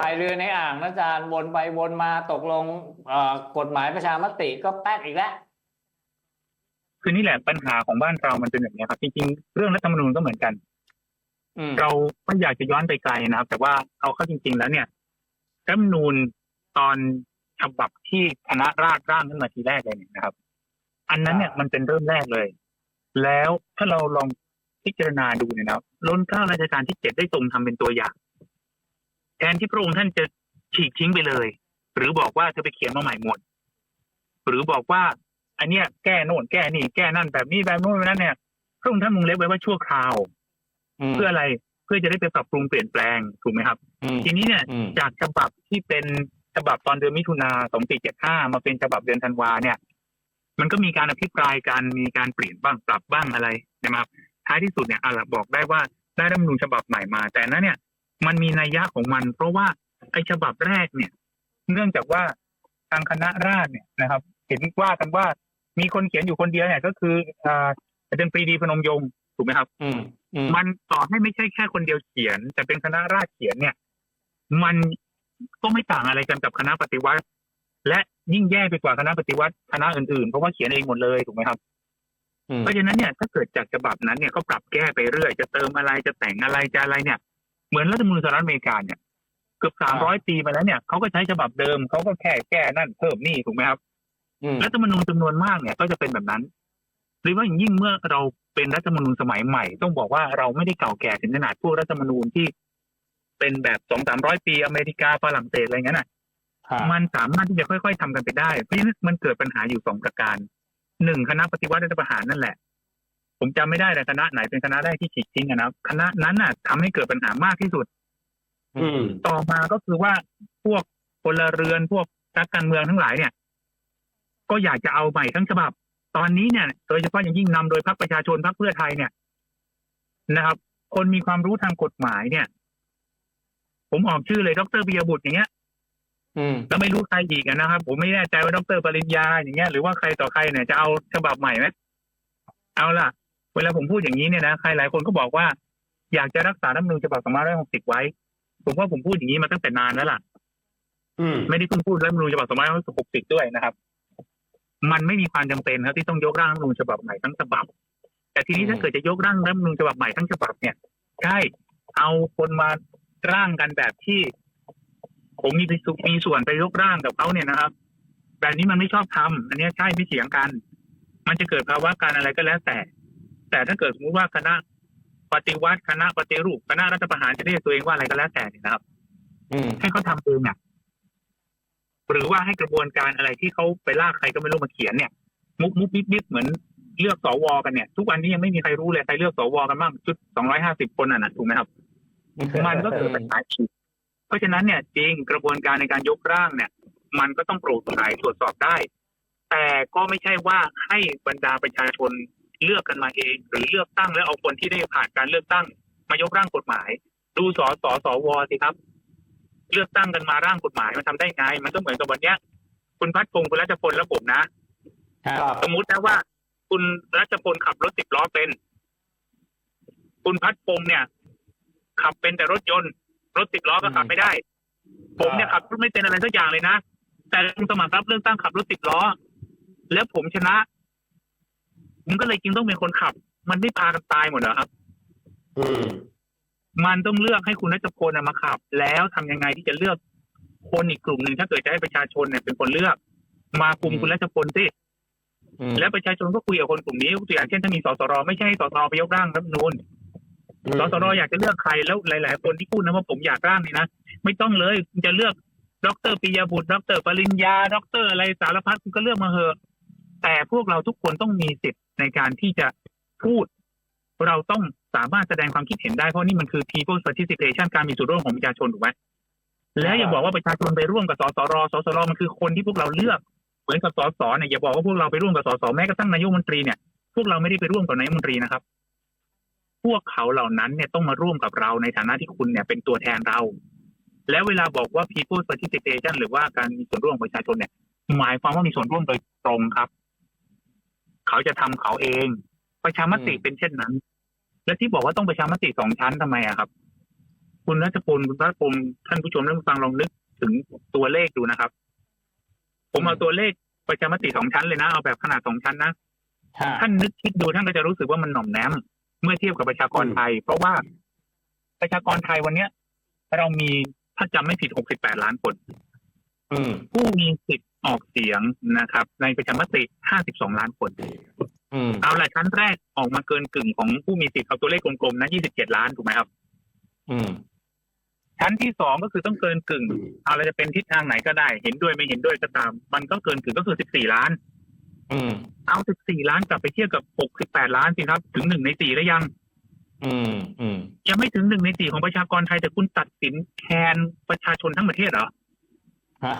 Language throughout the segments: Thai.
พายเรือในอ่างนะอาจารย์วนไปวนมาตกลงเอ่อกฎหมายประชามติก็แป๊กอีกแล้ว คือนี่แหละปัญหาของบ้านเรามันเป็นแบบนี้ครับจริงๆเรื่องรัฐธรรมนูญก็เหมือนกัน อืมเราไม่อยากจะย้อนไปไกลนะครับ แต่ว่าเอาเข้าจริง ๆ แล้วเนี่ยรัฐธรรมนูญตอนฉบับที่คณะราษฎรร่างขึ้นมาทีแรกเลยเนี่ยนะครับ อันนั้นเนี่ยมันเป็นเริ่มแรกเลย แล้วถ้าเราลองพิจารณาดูเนี่ยนะครับล้นเกล้าราชการที่เจ็ดได้ทรงทำเป็นตัวอย่าง แทนที่พระองค์ท่านจะฉีกทิ้งไปเลย หรือบอกว่าจะไปเขียนมาใหม่หมด หรือบอกว่า อันเนี้ยแก้โน่นแก้นี่แก้นั่นแบบนี้แบบโน้นแบบนั้นเนี่ยพระองค์ท่านมุงเล็บไว้ว่าชั่วคราวมเพื่ออะไรเพื่อจะได้ไปปรับปรุงเปลี่ยนแปลงถูกไหมครับอืมทีนี้เนี่ยอืมจากฉบับที่เป็นฉบับตอนเดือนมิถุนา2475มาเป็นฉบับเดือนธันวาเนี่ย มันก็มีการอภิปรายกันมีการเปลี่ยนบ้างปรับบ้างอะไรนะครับท้ายที่สุดเนี่ยอาจบอกได้ว่าได้รัฐธรรมนูญฉบับใหม่มา แต่นั้นเนี่ย มันมีนัยยะของมัน เพราะว่าไอ้ฉบับแรกเนี่ย เนื่องจากว่าทางคณะราษฎรเนี่ยนะครับ เห็นว่ากันว่ามีคนเขียนอยู่คนเดียวเนี่ยก็คืออ่าอาจารย์ปรีดีพนมยงค์ถูกไหมครับอืมอืมมันต่อให้ไม่ใช่แค่คนเดียวเขียน แต่เป็นคณะราษฎรเขียนเนี่ย มันก็ไม่ต่างอะไรกันกับคณะปฏิวัติ และยิ่งแย่ไปกว่าคณะปฏิวัติคณะอื่นๆเพราะว่าเขียนเองหมดเลยถูกไหมครับอืมเพราะฉะนั้นเนี่ยถ้าเกิดจากฉบับนั้นเนี่ยก็ปรับแก้ไปเรื่อยจะเติมอะไรจะแต่งอะไรจะอะไรเนี่ย เหมือนรัฐธรรมนูญสหรัฐอเมริกาเนี่ยเกือบสามร้อยปีมาแล้วเนี่ยเขาก็ใช้ฉบับเดิมเขาก็แค่แก้นั่นเพิ่มนี่ถูกไหมครับอืมรัฐธรรมนูญจำนวนมากเนี่ยก็จะเป็นแบบนั้นหรือว่าอย่างยิ่งเมื่อเราเป็นรัฐธรรมนูญสมัยใหม่ ต้องบอกว่าเราไม่ได้เก่าแก่ถึงขนาดพวกรัฐธรรมนูญที่เป็นแบบสองสามร้อยปีอเมริกาฝรั่งเศสอะไรเงี้ยน่ะครับมันสามารถที่จะค่อย ๆทำกันไปได้ เพราะฉะนั้นมันเกิดปัญหาอยู่สองประการหนึ่งคณะปฏิวัติรัฐประหารนั่นแหละ ผมจำไม่ได้แต่คณะไหนเป็นคณะแรกที่ฉีกทิ้งอะนะคณะนั้นน่ะทำให้เกิดปัญหามากที่สุด อืม ต่อมาก็คือว่าพวกพลเรือนพวกนักการเมืองทั้งหลายเนี่ย ก็อยากจะเอาใหม่ทั้งฉบับ ตอนนี้เนี่ย โดยเฉพาะอย่างยิ่งนำโดยพรรคประชาชนพรรคเพื่อไทยเนี่ยนะครับ คนมีความรู้ทางกฎหมายเนี่ย ผมออกชื่อเลยดรปิยบุตรอย่างเงี้ยอืม แล้วไม่รู้ใครอีกอะนะครับ ผมไม่แน่ใจว่าดรปริญญาอย่างเงี้ยหรือว่าใครต่อใครเนี่ยจะเอาฉบับใหม่ไหมเอาล่ะ เวลาผมพูดอย่างนี้เนี่ยนะใครหลายคนก็บอกว่า อยากจะรักษารัฐธรรมนูญฉบับ2560 ไว้ ผมว่าผมพูดอย่างนี้มาตั้งแต่นานแล้วล่ะอืมไม่ได้เพิ่งพูดรัฐธรรมนูญฉบับ2560 ด้วยนะครับ มันไม่มีความจำเป็นครับที่ต้องยกร่างรัฐธรรมนูญฉบับใหม่ทั้งฉบับ แต่ทีนี้ถ้าเกิดจะยกร่างรัฐธรรมนูญฉบับใหม่ทั้งฉบับเนี่ยใช่เอาคนมาร่างกันแบบที่ ผมมีสุมีส่วนไปยกร่างกับเขาเนี่ยนะครับ แบบนี้มันไม่ชอบทำอันเนี้ยใช่ไม่เถียงกัน มันจะเกิดภาวะการอะไรก็แล้วแต่ แต่ถ้าเกิดสมมติว่าคณะปฏิวัติคณะปฏิรูปคณะรัฐประหารจะเรียกตัวเองว่าอะไรก็แล้วแต่เนี่ยนะครับอืมให้เขาทำเองอะหรือว่าให้กระบวนการอะไรที่เขาไปลากใครก็ไม่รู้มาเขียนเนี่ย มุกมุกมิดมิดเหมือนเลือกสวกันเนี่ย ทุกวันนี้ยังไม่มีใครรู้เลยใครเลือกสวกันบ้างชุดสองร้อยห้าสิบคนอะนะถูกไหมครับ มันก็เกิดปัญหาอีกเพราะฉะนั้นเนี่ยจริงกระบวนการในการยกร่างเนี่ย มันก็ต้องโปร่งใสตรวจสอบได้ แต่ก็ไม่ใช่ว่าให้บรรดาประชาชน เลือกกันมาเอง หรือเลือกตั้งแล้วเอาคนที่ได้ผ่านการเลือกตั้ง มายกร่างกฎหมาย ดูสสสวสิครับ เลือกตั้งกันมาร่างกฎหมายมันทำได้ไง มันก็เหมือนกับวันเนี้ย คุณพัฒพงศ์คุณรัชพลและผมนะครับสมมุตินะว่า คุณรัชพลขับรถสิบล้อเป็น คุณพัฒพงศ์เนี่ย ขับเป็นแต่รถยนต์ รถสิบล้อก็ขับไม่ได้ ผมเนี่ยขับรถไม่เป็นอะไรสักอย่างเลยนะแต่ลงสมัครรับเลือกตั้งขับรถสิบล้อ แล้วผมชนะ มันก็เลยจริงต้องเป็นคนขับ มันไม่พากันตายหมดเหรอครับ อืมมันต้องเลือกให้คุณรัชพลน่ะมาขับ แล้วทำยังไงที่จะเลือกคนอีกกลุ่มหนึ่งถ้าเกิดจะให้ประชาชนเนี่ยเป็นคนเลือก มาคุมอืมคุณรัชพลสิอืมแล้วประชาชนก็คุยกับคนกลุ่มนี้ยกตัวอย่างเช่นถ้ามีสสรไม่ใช่ให้สสรไปยกร่างรัฐธรรมนูญสสรอยากจะเลือกใครแล้วหลาย ๆ คนที่พูดนะว่าผมอยากร่างนี่นะไม่ต้องเลยคุณจะเลือกดรปิยบุตรดรปริญญาดรอะไรสารพัดคุณก็เลือกมาเหอะ แต่พวกเราทุกคนต้องมีสิทธิ์ในการที่จะพูด เราต้องสามารถแสดงความคิดเห็นได้เพราะนี่มันคือ people participation การมีส่วนร่วมของประชาชนถูกไหมและอย่าบอกว่าประชาชนไปร่วมกับสสรสสรมันคือคนที่พวกเราเลือกเหมือนกับสสเนี่ยอย่าบอกว่าพวกเราไปร่วมกับสสแม้กระทั่งนายกมนตรีเนี่ยพวกเราไม่ได้ไปร่วมกับนายกมนตรีนะครับ พวกเขาเหล่านั้นเนี่ยต้องมาร่วมกับเราในฐานะที่คุณเนี่ยเป็นตัวแทนเรา แล้วเวลาบอกว่า people participation หรือว่าการมีส่วนร่วมของประชาชนเนี่ยหมายความว่ามีส่วนร่วมโดยตรงครับ เขาจะทำเขาเอง ประชามติอืมเป็นเช่นนั้น และที่บอกว่าต้องประชามติสองชั้นทำไมอะครับ คุณรัชพลคุณพระพรหมท่านผู้ชมท่านผู้ฟังลองนึกถึงตัวเลขดูนะครับ ผมเอาตัวเลขประชามติสองชั้นเลยนะเอาแบบขนาดสองชั้นนะฮะท่านนึกคิดดูท่านก็จะรู้สึกว่ามันหน่อมแนมเมื่อเทียบกับประชากรอืมไทย เพราะว่าประชากรไทยวันเนี้ยเรามีถ้าจำไม่ผิด68ล้านคนอืมผู้มีสิทธิ์ ออกเสียงนะครับ ในประชามติ 52 ล้านคนอืมเอาละชั้นแรกออกมาเกินกึ่งของผู้มีสิทธิ์เอาตัวเลขกลมๆนะ27 ล้านถูกไหมครับ อืมชั้นที่สองก็คือต้องเกินกึ่ง เอาละจะเป็นทิศทางไหนก็ได้ เห็นด้วยไม่เห็นด้วยก็ตาม มันก็เกินกึ่งก็คือ14ล้าน อืม เอา14ล้านกลับไปเทียบกับ68ล้านสิครับ ถึงหนึ่งในสี่แล้วยัง อืมอืมยังไม่ถึงหนึ่งในสี่ของประชากรไทยแต่คุณตัดสินแทนประชาชนทั้งประเทศเหรอฮะ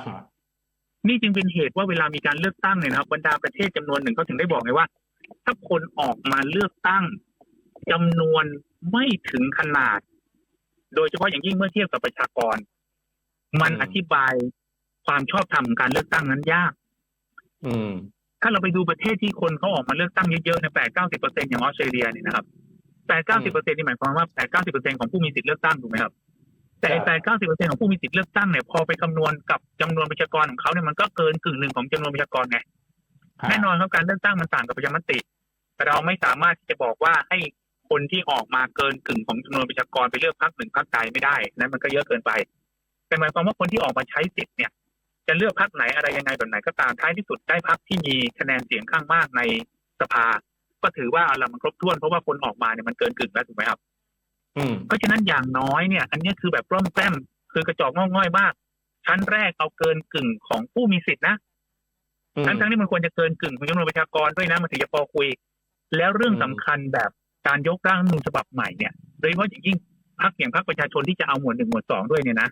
นี่จึงเป็นเหตุว่าเวลามีการเลือกตั้งเนี่ยนะครับบรรดาประเทศจำนวนหนึ่งเขาถึงได้บอกไงว่า ถ้าคนออกมาเลือกตั้งจำนวนไม่ถึงขนาด โดยเฉพาะอย่างยิ่งเมื่อเทียบกับประชากร มันอธิบายความชอบธรรมของการเลือกตั้งนั้นยาก อืม ถ้าเราไปดูประเทศที่คนเขาออกมาเลือกตั้งเยอะๆในแปดเก้าสิบเปอร์เซ็นอย่างออสเตรเลียเนี่ยนะครับแปดเก้าสิบเปอร์เซ็นนี่หมายความว่าแปดเก้าสิบเปอร์เซ็นของผู้มีสิทธิเลือกตั้งถูกไหมครับ แต่แปดเก้าสิบเปอร์เซ็นของผู้มีสิทธิ์เลือกตั้งเนี่ยพอไปคำนวณกับจำนวนประชากรของเขาเนี่ยมันก็เกินกึ่งหนึ่งของจำนวนประชากรไงแน่นอนครับการเลือกตั้งมันต่างกับประชามติ แต่เราไม่สามารถที่จะบอกว่าให้คนที่ออกมาเกินกึ่งของจำนวนประชากรไปเลือกพรรคหนึ่งพรรคใดไม่ได้นั้นมันก็เยอะเกินไป แต่หมายความว่าคนที่ออกมาใช้สิทธิ์เนี่ย จะเลือกพรรคไหนอะไรยังไงแบบไหนก็ตามท้ายที่สุดได้พรรคที่มีคะแนนเสียงข้างมากในสภา ก็ถือว่าอะไรมันครบถ้วนเพราะว่าคนออกมาเนี่ยมันเกินกึ่งแล้วถูกไหมครับ อืม เพราะฉะนั้นอย่างน้อยเนี่ย อันเนี้ยคือแบบร่อมแกล้มคือกระจอกงอกง่อยมาก ชั้นแรกเอาเกินกึ่งของผู้มีสิทธินะอืม ทั้งทั้งๆที่มันควรจะเกินกึ่งของจำนวนประชากรด้วยนะมันถึงจะพอคุย แล้วเรื่องอืมสำคัญแบบการยกร่างรัฐธรรมนูญฉบับใหม่เนี่ยโดยเฉพาะอย่างยิ่งพรรคอย่างพรรคประชาชนที่จะเอาหมวดหนึ่งหมวดสองด้วยเนี่ยนะ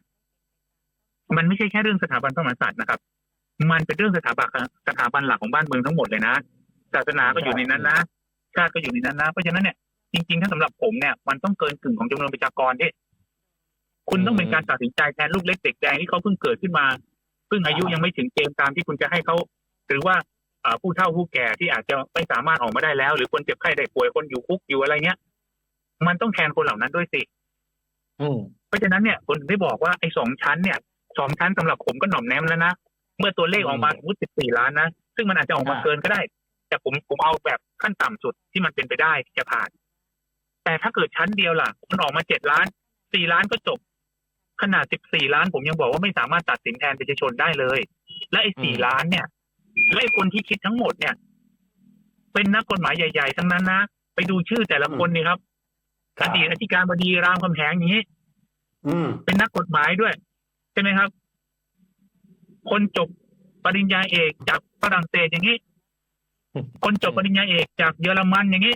มันไม่ใช่แค่เรื่องสถาบันพระมหากษัตริย์นะครับ มันเป็นเรื่องสถาบันสถาบันหลักของบ้านเมืองทั้งหมดเลยนะศาสนาก็อยู่ในนั้นนะ ชาติก็อยู่ในนั้นนะ เพราะฉะนั้นเนี่ย จริงๆ ถ้าสำหรับผมเนี่ยมันต้องเกินกึ่งของจำนวนประชากรที่คุณต้องเป็นการตัดสินใจแทนลูกเล็กเด็กแดงที่เขาเพิ่งเกิดขึ้นมาเพิ่งอายุยังไม่ถึงเกณฑ์ตามที่คุณจะให้เขาหรือว่าอ่าผู้เฒ่าผู้แก่ที่อาจจะไม่สามารถออกมาได้แล้ว หรือคนเจ็บไข้ได้ป่วยคนอยู่คุกอยู่อะไรเงี้ย มันต้องแทนคนเหล่านั้นด้วยสิอืมเพราะฉะนั้นเนี่ยคนถึงได้บอกว่าไอ้สองชั้นเนี่ยสองชั้นสำหรับผมก็หน่อมแนมแล้วนะเมื่อตัวเลขออกมาสมมติสิบสี่ล้านนะซึ่งมันอาจจะออกมาอ่าเกินก็ได้ แต่ผมผมเอาแบบขั้นต่ำสุดที่มันเป็นไปได้ที่จะผ่าน แต่ถ้าเกิดชั้นเดียวล่ะมันออกมาเจ็ดล้านสี่ล้านก็จบ ขนาดสิบสี่ล้านผมยังบอกว่าไม่สามารถตัดสินแทนประชาชนได้เลย และไอ้สี่ล้านเนี่ยและไอ้คนที่คิดทั้งหมดเนี่ย เป็นนักกฎหมายใหญ่ ๆ ทั้งนั้นนะไปดูชื่อแต่ละคนนี่ครับครัอบดีตอธิการบดีรามคำแหงอย่างนี้อืมเป็นนักกฎหมายด้วย ใช่ไหมครับ คนจบปริญญาเอกจากฝรั่งเศสอย่างนี้ คนจบปริญญาเอกจากเยอรมันอย่างนี้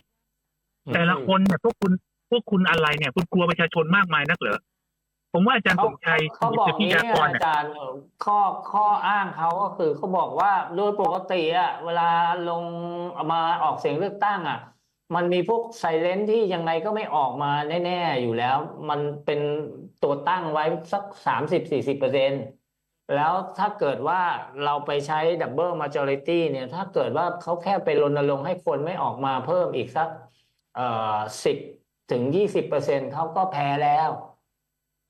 แต่ละคนเนี่ยพวกคุณพวกคุณอะไรเนี่ย คุณกลัวประชาชนมากมายนักเหรอผมว่าอาจารย์สเขามชัยเขาบอกสุทธินี้ยากรอาเนี่ยจารย์เอ่อข้อข้ออ้างเขาก็คือเขาบอกว่าโดยปกติอะเวลาลงมาออกเสียงเลือกตั้งอะมันมีพวกไซเลนที่ยังไงก็ไม่ออกมาแน่ๆอยู่แล้ว มันเป็นตัวตั้งไว้สักสามสิบสี่สิบเปอร์เซ็นต์แล้วถ้าเกิดว่าเราไปใช้ดับเบิลมาจอริตี้เนี่ย ถ้าเกิดว่าเขาแค่ไปรณรงค์ให้คนไม่ออกมาเพิ่มอีกสักเอ่อ สิบถึงยี่สิบเปอร์เซ็นต์เขาก็แพ้แล้ว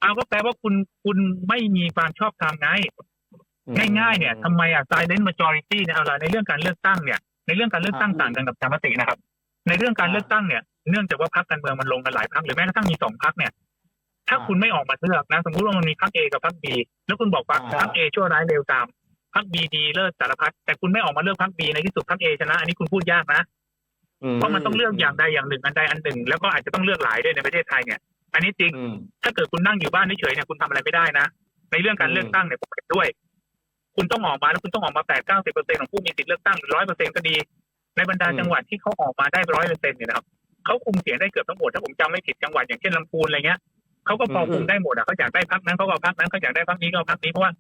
เอาก็แปลว่าคุณคุณไม่มีความชอบธรรมไงง่ายๆเนี่ยทำไมอะ silent majority เนี่ยเอาละในเรื่องการเลือกตั้งเนี่ย ในเรื่องการเลือกตั้งอ่าต่างกันกับประชามตินะครับ ในเรื่องการอ่าเลือกตั้งเนี่ยเนื่องจากว่าพรรคการเมืองมันลงกันหลายพรรคหรือแม้กระทั่งมีสองพรรคเนี่ย ถ้าอ่าคุณไม่ออกมาเลือกนะ สมมติว่ามันมีพรรคเอกับพรรคบีแล้วคุณบอกว่าอ่าพรรคเอชั่วร้ายเร็วตามพรรคบีดีเลิศสารพัดแต่คุณไม่ออกมาเลือกพรรคบีในที่สุดพรรคเอชนะ อันนี้คุณพูดยากนะ เพราะมันต้องเลือกอย่างใดอย่างหนึ่งอันใดอันหนึ่ง แล้วก็อาจจะต้องเลือกหลายด้วยในประเทศไทยเนี่ย อันนี้จริงอืมถ้าเกิดคุณนั่งอยู่บ้านเฉยๆเนี่ยคุณทำอะไรไม่ได้นะ ในเรื่องการอืมเลือกตั้งเนี่ยผมเห็นด้วย คุณต้องออกมาแล้วคุณต้องออกมาแปดเก้าสิบเปอร์เซ็นของผู้มีสิทธิ์เลือกตั้งร้อยเปอร์เซ็นก็ดี ในบรรดาจังหวัดที่เขาออกมาได้ร้อยเปอร์เซ็นเนี่ยนะครับเขาคุมเสียงได้เกือบทั้งหมดถ้าผมจำไม่ผิดจังหวัดอย่างเช่นลำพูนอะไรเงี้ยเขาก็พอคุมได้หมดอะเขาอยากได้พักนั้นเขาก็เอาพักนั้นเขาอยากได้พักนี้ก็เอาพักนี้เพราะว่า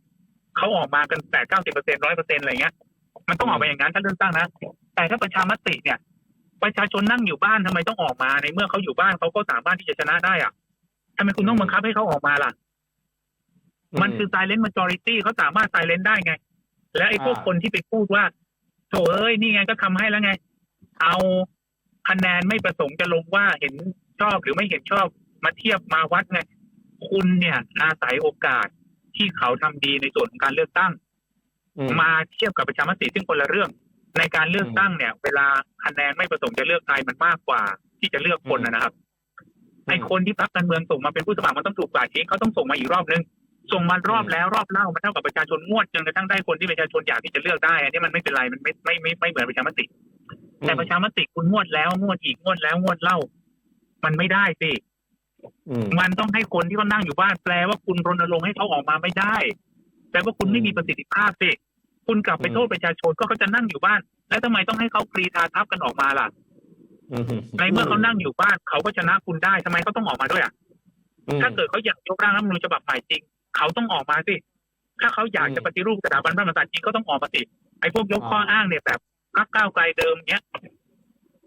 เขาออกมากันแปดเก้าสิบเปอร์เซ็นร้อยเปอร์เซ็นอะไรเงี้ยมันต้องออกมาอย่างนั้นถ้าเลือกตั้งนะแต่ถ้าประชามติเนี่ย ประชาชนนั่งอยู่บ้านทำไมต้องออกมาในเมื่อเขาอยู่บ้านเขาก็สามารถที่จะชนะได้อะทำไมคุณต้องบังคับให้เขาออกมาล่ะ มันคือ silent majority เขาสามารถ silent ได้ไง และไอ้พวกอ่าคนที่ไปพูดว่าโถเอ้ยนี่ไงก็ทำให้แล้วไง เอาคะแนนไม่ประสงค์จะลงว่าเห็นชอบหรือไม่เห็นชอบมาเทียบมาวัดไงคุณเนี่ย อาศัยโอกาสที่เขาทำดีในส่วนของการเลือกตั้งอืมมาเทียบกับประชามติซึ่งคนละเรื่อง ในการเลือกตั้งเนี่ย เวลาคะแนนไม่ประสงค์จะเลือกใครมันมากกว่า ที่จะเลือกคนนะนะครับไอคนที่พรรคการเมืองส่งมาเป็นผู้สมัครมันต้องถูกกว่าทิ้งเขาต้องส่งมาอีกรอบนึงส่งมารอบแล้วรอบเล่ามันเท่ากับประชาชนงวดจนกระทั่งได้คนที่ประชาชนอยากที่จะเลือกได้อันนี้มันไม่เป็นไรมันไม่ไม่ไม่ไม่เหมือนประชามติ แต่ประชามติคุณงวดแล้วงวดอีกงวดแล้วงวดเล่า มันไม่ได้สิอืมมันต้องให้คนที่เขานั่งอยู่บ้านแปลว่าคุณรณรงค์ให้เขาออกมาไม่ได้แปลว่าคุณไม่มีประสิทธิภาพสิ คุณกลับไปโทษประชาชนก็เขาจะนั่งอยู่บ้าน แล้วทำไมต้องให้เขากรีธาทับกันออกมาล่ะอืมในเมื่อเขานั่งอยู่บ้านเขาก็ชนะคุณได้ทำไมเขาต้องออกมาด้วยอะอืมถ้าเกิดเขาอยากยกร่างรัฐธรรมนูญฉบับใหม่จริง เขาต้องออกมาสิถ้าเขาอยากจะอืมปฏิรูปสถาบันพระมหากษัตริย์จริงก็ต้องออกมาสิไอ้พวกยกข้ออ่าอ้างเนี่ยแบบพรรคก้าวไกลเดิมเนี้ย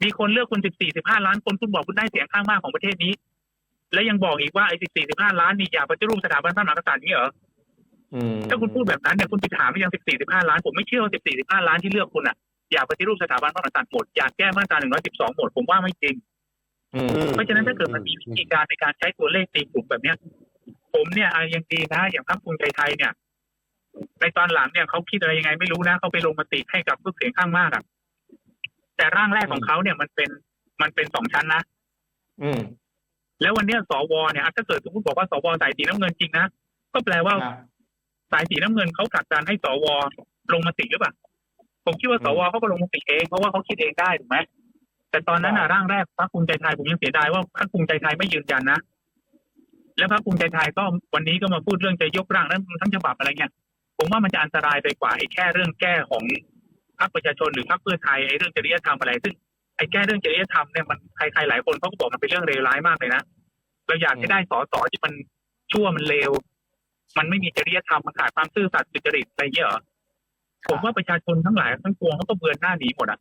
มีคนเลือกคุณสิบสี่สิบห้าล้านคนคุณบอกคุณได้เสียงข้างมากของประเทศนี้ และยังบอกอีกว่าไอ้สิบสี่สิบห้าล้านนี่อยากปฏิรูปสถาบันพระมหากษัตริย์นี่เหรออืม ถ้าคุณพูดแบบนั้นเนี่ยคุณไปถามไปยังสิบสี่สิบห้าล้าน ผมไม่เชื่อว่าสิบสี่สิบห้าล้านที่เลือกคุณอะอยากปฏิรูปสถาบันพระมหากษัตริย์หมดอยากแก้มาตราหนึ่งร้อยสิบสองหมดผมว่าไม่จริงอืมเพราะฉะนั้นถ้าเกิดมันมีวิธีการในการใช้ตัวเลขตีกลุ่มแบบเนี้ย ผมเนี่ยอะยังดีนะ อย่างพรรคภูมิใจไทยเนี่ยในตอนหลังเนี่ยเขาคิดอะไรยังไงไม่รู้นะเขาไปลงมติให้กับผู้เสียงข้างมากอะแต่ร่างแรกของเขาเนี่ยมันเป็นมันเป็นสองชั้นนะอืม แล้ววันเนี้ยสวเนี่ยอะถ้าเกิดสมมติบอกว่าสวสายสีน้ำเงินจริงนะก็แปลว่าครับ สายสีน้ำเงินเขาผลักดันให้สวลงมติหรือเปล่าผมคิดว่าสวเขาก็ลงมติเองเพราะว่าเขาคิดเองได้ถูกไหมแต่ตอนนั้นอะร่างแรกพรรคภูมิใจไทยผมยังเสียดายว่าพรรคภูมิใจไทยไม่ยืนยันนะแล้วพรรคภูมิใจไทยก็วันนี้ก็มาพูดเรื่องจะยกร่างนั้นทั้งฉบับอะไรเงี้ยผมว่ามันจะอันตรายไปกว่าไอ้แค่เรื่องแก้ของพรรคประชาชนหรือพรรคเพื่อไทยไอ้เรื่องจริยธรรมอะไรซึ่งไอ้แก้เรื่องจริยธรรมเนี่ยมันใครๆหลายคนเขาก็บอกมันเป็นเรื่องเลวร้ายมากเลยนะเราอยากให้ได้สอสอที่มันชั่วมันเลว มันไม่มีจริยธรรมมันขาดความซื่อสัตย์สุจริตอะไรเงี้ยเหรอผมว่าประชาชนทั้งหลายทั้งปวงเขาก็เบือนหน้าหนีหมดอะ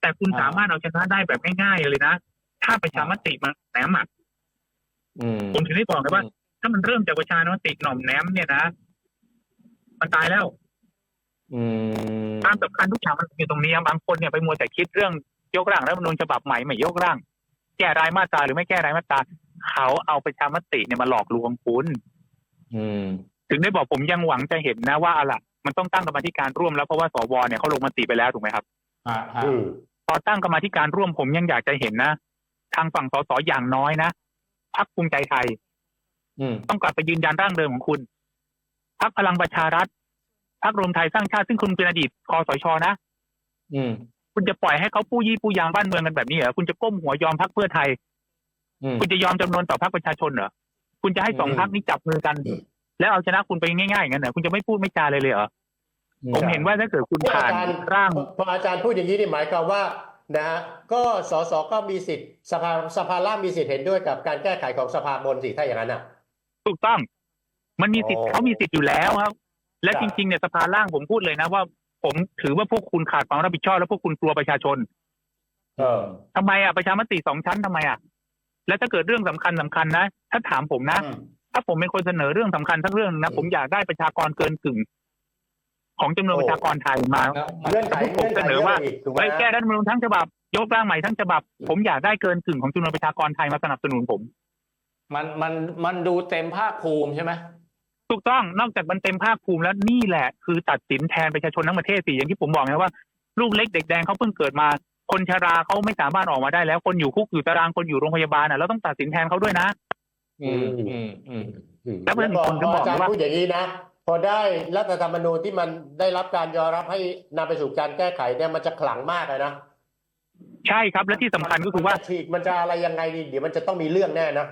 แต่คุณอ่าสามารถเอาชนะได้แบบง่ายๆเลยนะ ถ้าประชามติมันแหนมอะอืมผมถึงได้บอกเลยว่า ถ้ามันเริ่มจากประชามติหน่อมแนมเนี่ยนะมันตายแล้วอืมความสำคัญทุกอย่างมันอยู่ตรงนี้บางคนเนี่ยไปมัวแต่คิดเรื่องยกร่างรัฐธรรมนูญฉบับใหม่ไม่ยกร่าง แก้รายมาตราหรือไม่แก้รายมาตราเขาเอาประชามติเนี่ยมาหลอกลวงคุณอืม ถึงได้บอกผมยังหวังจะเห็นนะว่าอะไรมันต้องตั้งกรรมาธิการร่วมแล้วเพราะว่าสวเนี่ยเขาลงมติไปแล้วถูกไหมครับอ่าฮะอืมพอตั้งกรรมาธิการร่วมผมยังอยากจะเห็นนะ ทางฝั่งสสอย่างน้อยนะพักภูมิใจไทย อืมต้องกลับไปยืนยันร่างเดิมของคุณพักพลังประชารัฐพักรวมไทยสร้างชาติซึ่งคุณเป็นอดีตคอสชนะ อืมคุณจะปล่อยให้เขาปู้ยี่ปู้ยางบ้านเมืองกันแบบนี้เหรอคุณจะก้มหัวยอมพักเพื่อไทย อืม คุณจะยอมจำนวนต่อพักประชาชนเหรอ คุณจะให้สองอืม พักนี้จับมือกัน แล้วเอาชนะคุณไปง่ายๆอย่างนั้นเหรอคุณจะไม่พูดไม่จาเลยเลยเหรอผมเห็นว่าถ้าเกิดคุณที่ผ่าอานจารย์ร่างพออาจารย์พูดอย่างนี้นี่หมายความว่านะฮะก็สสก็มีสิทธิ์สภาสภาล่างมีสิทธิ์เห็นด้วยกับการแก้ไขของสภาบนสิถ้าอย่างนั้นอะ ถูกต้อง มันมีสิทธิ์อ๋อเขามีสิทธิ์อยู่แล้วครับ และครับจริงๆเนี่ยสภาล่างผมพูดเลยนะว่า ผมถือว่าพวกคุณขาดความรับผิดชอบ และพวกคุณกลัวประชาชน เออทำไมอะประชามติสองชั้นทำไมอะแล้วถ้าเกิดเรื่องสำคัญสำคัญนะถ้าถามผมนะอืม ถ้าผมเป็นคนเสนอเรื่องสำคัญทั้งเรื่องนะ ผมอยากได้ประชากรเกินกึ่ง ของจำนวนโอ้ประชากรไทยมาแล้วมันเงื่อนไขผมเสนอว่าเงื่อนไขเยอะอีกถูกไหมไปแก้รัฐธรรมนูญทั้งฉบับ ยกร่างใหม่ทั้งฉบับ ผมอยากได้เกินกึ่งของจำนวนประชากรไทยมาสนับสนุนผม มันมันมันดูเต็มภาคภูมิใช่ไหมถูกต้องนอกจากมันเต็มภาคภูมิแล้วนี่แหละ คือตัดสินแทนประชาชนทั้งประเทศสิอย่างที่ผมบอกไงว่าลูกเล็กเด็กแดงเขาเพิ่งเกิดมา คนชราเขาไม่สามารถออกมาได้แล้วคนอยู่คุกอยู่ตารางคนอยู่โรงพยาบาลอะเราต้องตัดสินแทนเขาด้วยนะ อืมอืมอืมอืมแล้วเพื่อนพอคนก็พอบอกอาจารย์ว่าพูดอย่างนี้นะ พอได้รัฐธรรมนูญที่มันได้รับการยอมรับให้นำไปสู่การแก้ไขเนี่ยมันจะขลังมากเลยนะใช่ครับ และที่สำคัญก็คือว่า มันจะฉีกมันจะอะไรยังไงดีเดี๋ยวมันจะต้องมีเรื่องแน่นะ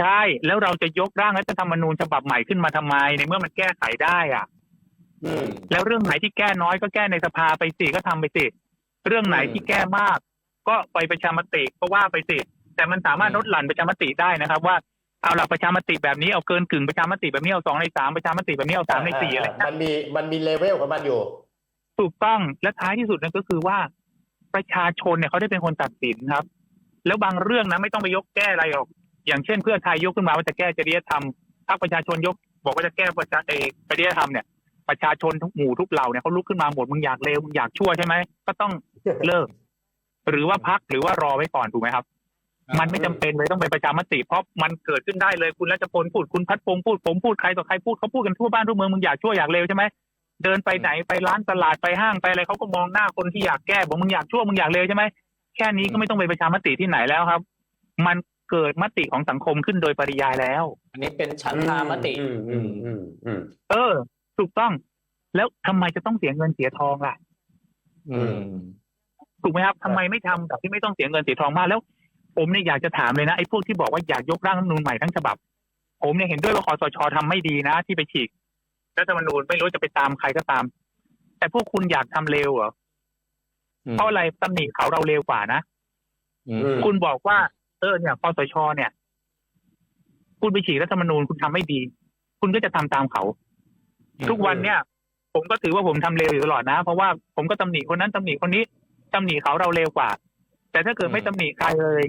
ใช่ แล้วเราจะยกร่างรัฐธรรมนูญฉบับใหม่ขึ้นมาทำไม ในเมื่อมันแก้ไขได้อะอืม แล้วเรื่องไหนที่แก้น้อยก็แก้ในสภาไปสิก็ทำไปสิเรื่องไหนที่แก้มาก ก็ไปประชามติก็ว่าไปสิแต่มันสามารถลดหลั่นประชามติได้นะครับ ว่า เอาหลักประชามติแบบนี้เอาเกินกึ่งประชามติแบบนี้เอาสองในสามประชามติแบบนี้เอาสามในสี่อะไรมันมีมันมีเลเวลของมันอยู่ ถูกต้องและท้ายที่สุดนั่นก็คือว่า ประชาชนเนี่ยเขาได้เป็นคนตัดสินครับ แล้วบางเรื่องนะไม่ต้องไปยกแก้อะไรหรอกอย่างเช่น เพื่อไทยยกขึ้นมาว่าจะแก้จริยธรรมพรรคประชาชนยก บอกว่าจะแก้ประชาเอกจริยธรรมเนี่ยประชาชนทุกหมู่ทุกเหล่าเนี่ยเขาลุกขึ้นมาหมดมึงอยากเลวมึงอยากชั่วใช่ไหมก็ต้องเลิก หรือว่าพักหรือว่ารอไว้ก่อนถูกไหมครับ มันไม่จำเป็นเลยต้องไปประชามติเพราะมันเกิดขึ้นได้เลยคุณรัชพลพูดคุณพัดพงษ์พูดผมพูดใครต่อใครพูดเขาพูดกันทั่วบ้านทั่วเมืองมึงอยากชั่วอยากเลวใช่ไหมเดินไปไหนไปร้านตลาดไปห้างไปอะไรเขาก็มองหน้าคนที่อยากแก้บอกมึงอยากชั่วมึงอยากเลวใช่ไหมแค่นี้ก็ไม่ต้องไปประชามติที่ไหนแล้วครับ มันเกิดมติของสังคมขึ้นโดยปริยายแล้ว อันนี้เป็นฉันทามติ อืมอืมอืมอืมเออ ถูกต้อง แล้วทำไมจะต้องเสียเงินเสียทองล่ะ อืม ถูกไหมครับทำไมไม่ทำแบบที่ไม่ต้องเสียเงินเสียทองมากแล้ว ผมเนี่ยอยากจะถามเลยนะไอ้พวกที่บอกว่าอยากยกร่างรัฐธรรมนูญใหม่ทั้งฉบับ ผมเนี่ยเห็นด้วยว่าคอสชทำไม่ดีนะ ที่ไปฉีกรัฐธรรมนูญไม่รู้จะไปตามใครก็ตาม แต่พวกคุณอยากทำเร็วเหรอเพราะอะไรตำหนิเขาเราเร็วกว่านะ อืม คุณบอกว่าเออเนี่ยคอสชเนี่ย คุณไปฉีกรัฐธรรมนูญคุณทำไม่ดี คุณก็จะทำตามเขาทุกวันเนี่ย ผมก็ถือว่าผมทำเร็วอยู่ตลอดนะ เพราะว่าผมก็ตำหนิคนนั้นตำหนิคนนี้ตำหนิเขาเราเร็วกว่า แต่ถ้าเกิดไม่ตำหนิใครเลย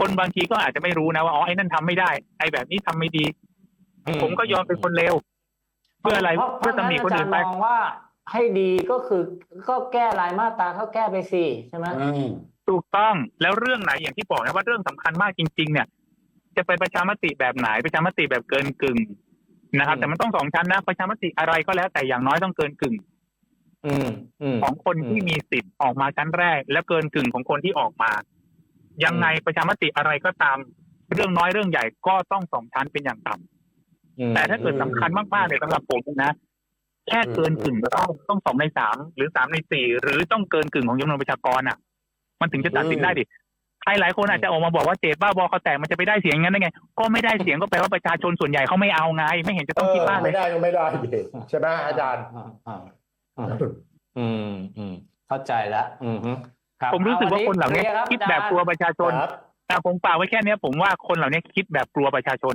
คนบางทีก็อาจจะไม่รู้นะว่าอ๋อไอ้นั่นทำไม่ได้ ไอ้แบบนี้ทำไม่ดี ผมก็ยอมเป็นคนเร็วเพื่ออะไรเพราะเพื่อตำหนิคนอื่นไปเพราะฉะอาจารย์มองว่า ให้ดีก็คือก็แก้รายมาตราเขาแก้ไปสิใช่ไหมอืมถูกต้องแล้วเรื่องไหนอย่างที่บอกนะว่าเรื่องสำคัญมากจริง ๆ เนี่ย จะไปประชามติแบบไหนประชามติแบบเกินกึ่งนะครับ แต่มันต้องสองชั้นนะประชามติอะไรก็แล้วแต่อย่างน้อยต้องเกินกึ่งอืมอืมของคนที่มีสิทธิ์ออกมาชั้นแรก และเกินกึ่งของคนที่ออกมา ยังไงประชามติอะไรก็ตาม เรื่องน้อยเรื่องใหญ่ก็ต้องสองชั้นเป็นอย่างต่ำอืมแต่ถ้าเกิดสำคัญมากๆเลยสำหรับผมนะแค่เกินกึ่งก็ต้องต้องสองในสามหรือสามในสี่หรือต้องเกินกึ่งของจำนวนประชากรอะ มันถึงจะตัดสินได้ดิใครหลายคนอาจจะออกมาบอกว่าเจตบ้าบอเขาแตกมันจะไปได้เสียงงั้นได้ไง ก็ไม่ได้เสียงก็แปลว่าประชาชนส่วนใหญ่เขาไม่เอาไง ไม่เห็นจะต้องคิดมากเลไม่ยได้ก็ไม่ได้ดิใช่ไหมอาจารย์อ่อ่าอ่าอืมอืมเข้าใจแล้วอืมฮึครับ ผมรู้สึกว่าคนเหล่านี้คลียร์รับคิดแบบกลัวประชาชนครับแต่ผมฝากไว้แค่เนี้ย ผมว่าคนเหล่านี้คิดแบบกลัวประชาชน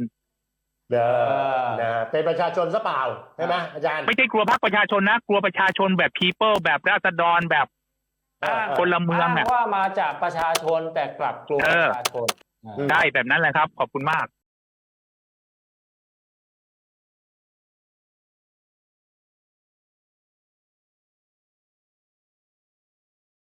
เด้อนะเป็นประชาชนซะเปล่าใช่ไหมอาจารย์ไม่ใช่กลัวพรรคประชาชนนะ กลัวประชาชนแบบ people แบบราษฎรแบบเออคนละเมืองอ้างเนี่ยว่ามาจากประชาชนแต่กลับกลัวเอปอระชาชนอืมได้แบบนั้นแหละครับ ขอบคุณมาก